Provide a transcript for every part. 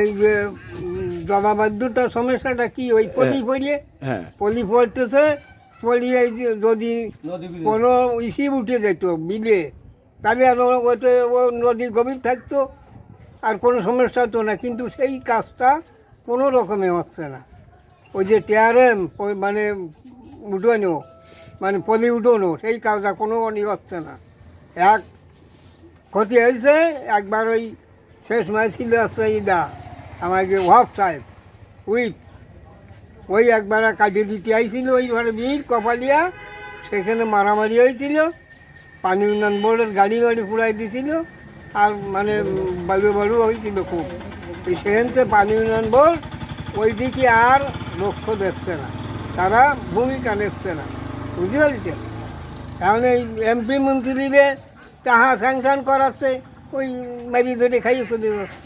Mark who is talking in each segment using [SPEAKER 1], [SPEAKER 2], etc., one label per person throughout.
[SPEAKER 1] এই যে উম, সমস্যাটা কি? ওই পলি পড়িয়ে?
[SPEAKER 2] হ্যাঁ।
[SPEAKER 1] পলি পড়তেছে পলিয়ে এই যে যদি কোনো ইসি উঠে যেত বিলে তাহলে আর ওতে ও নদী গভীর থাকতো আর কোনো সমস্যা হতো না। কিন্তু সেই কাজটা কোনো রকমে হচ্ছে না। ওই যে টিআরএম মানে উঠোনো মানে পলি উঠোনো সেই কাজটা কোনো ই হচ্ছে না। এক ক্ষতি হয়েছে একবার ওই শেষ মাস ছিল আছে ইদা আমাকে ওয়াফ সাহেব, উইথ, ওই একবার কাটিয়ে দিতে আইছিল, ওই ঘরে বীর কপালিয়া, সেখানে মারামারি হয়েছিল, পানি উন্নয়ন বোর্ডের গাড়ি বাড়ি পুরাই দিছিল, আর মানে বালু বালু হয়েছিল খুব। সেখান থেকে পানি উন্নয়ন বোর্ড ওই দিকে আর লক্ষ্য দেখছে না। তারা ভূমিকা নিচ্ছে না। বুঝতে পারছেন? কারণ এই এমপি মন্ত্রীদের টাহা স্যাংশন করাচ্ছে, ওই মারি ধরে খাইয়ে চলে যাচ্ছে।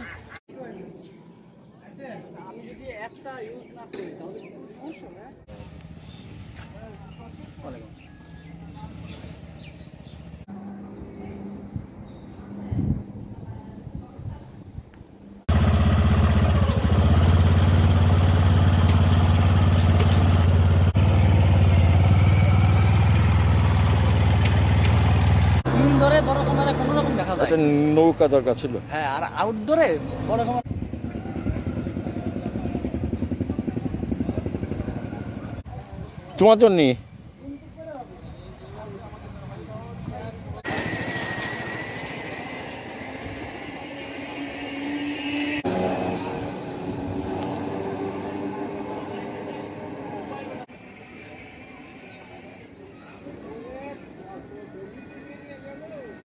[SPEAKER 3] ইনডোরে বড় ক্যামেরা কোনো রকম দেখা যায়।
[SPEAKER 2] একটা নৌকা দরকার ছিল।
[SPEAKER 3] হ্যাঁ আর আউটডোরে বড় ক্যামেরা
[SPEAKER 2] তোমার জন্যে